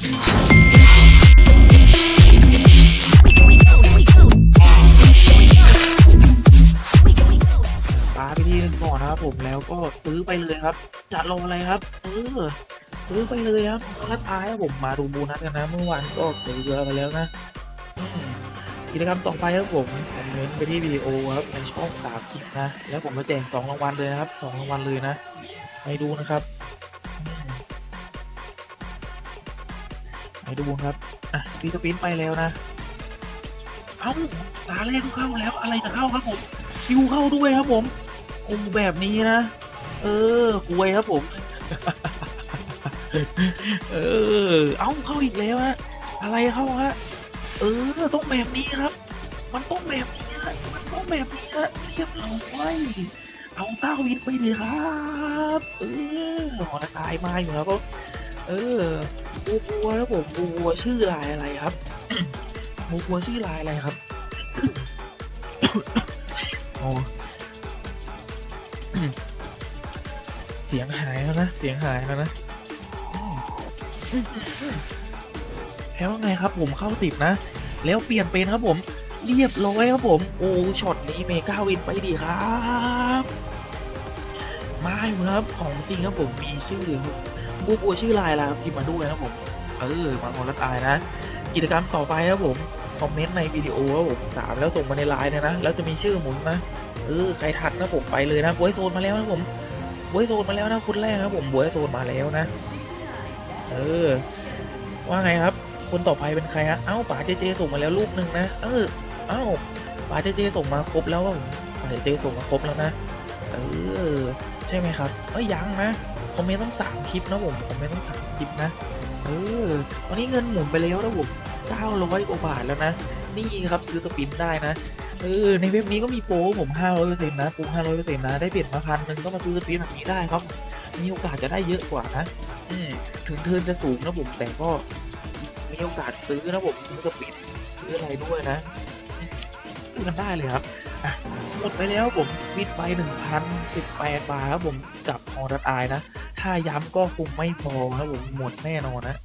ปาไปที่นึงก่อนนะครับผมแล้วก็ซื้อไปเลยครับจะรออะไรครับ เออซื้อไปเลยครับแล้วท้ายครับผมมาดูบูนัสกันนะ เมื่อวานก็ซื้อเยอะไปแล้วนะกิจกรรมต่อไปครับผมคอมเมนต์ไปที่วิดีโอครับในช่องสามคลิปนะ แล้วผมจะแจกสองรางวัลเลยนะครับสองรางวัลเลยนะไปดูนะครับ ไปดูครับ อะฟีสปินไปแล้วนะ เอ้าตาแรกก็เข้าแล้ว อะไรจะเข้าครับผม คิวเข้าด้วยครับผมโอ้แบบนี้นะ เออกวยครับผม เออ เอ้าเข้าอีกแล้วฮะ อะไรเข้าฮะ เออ ต้องแบบนี้ครับ มันต้องแบบนี้ฮะ มันต้องแบบนี้ฮะ เรียบร้อยเอาเต้าวินไปเลยครับ เออหอนตายมาอยู่แล้วก็ เออบูบัวครับผมบูบัวชื่อลายอะไรครับบูบัวชื่อลายอะไรครับโอ้เสียงหายแล้วนะ เสียงหายแล้วนะ แล้วไงครับผมเข้าสิบนะ แล้วเปลี่ยนเป็นครับผม เรียบร้อยครับผม โอ้ช็อตนี้เมกาวินไปดีครับ มาอยู่ครับของจริงครับผมมีชื่อบู บัวชื่อลายแล้วพิมพ์มาด้วยนะผมเออมาหมดแล้วตายนะ กิจกรรมต่อไปครับผมคอมเมนต์ในวิดีโอครับผมสามแล้วส่งมาในไลน์เนยนะแล้วจะมีชื่อหมุนนะเออใครทันนะผมไปเลยนะบวยโซนมาแล้วนะผมบวยโซนมาแล้วนะคนแรกนะผมบวยโซนมาแล้วนะ เออ ว่าไงครับ คนต่อไปเป็นใครฮะเอ้าป๋าเจเจส่งมาแล้วรูปหนึ่งนะเออเอ้าป๋าเจเจส่งมาครบแล้วครับผมป๋าเจเจส่งมาครบแล้วนะเออใช่ไหมครับเอ้ยยังนะ มเมนต์ต้องสามคลิปนะผมคอมเมนต์ต้องสามคลิปนะเออวันนี้เงินหมุนไปแล้วนะผมเก้าร้อยกว่าบาทแล้วนะ นี่ครับซื้อสปินได้นะเออในเว็บนี้ก็มีโปรผมห้าร้อยเปอร์เซ็นต์นะโปรห้าร้อยเปอร์เซ็นต์นะได้เปลี่ยนมาพันหนึ่งก็มาซื้อสปินแบบนี้ได้ครับมีโอกาสจะได้เยอะกว่านะอถึงเทินจะสูงนะผมแต่ก็มีโอกาสซื้อนะผมซื้อสปินซื้ออะไรด้วยนะซื้อกันได้เลยครับอะหมดไปแล้วผมวิดไปหนึ่งพันสิบแปดบาทครับผมกับออร์ดอายนะ ถ้าย้ำก็คงไม่พอครับผมหมดแน่นอนนะ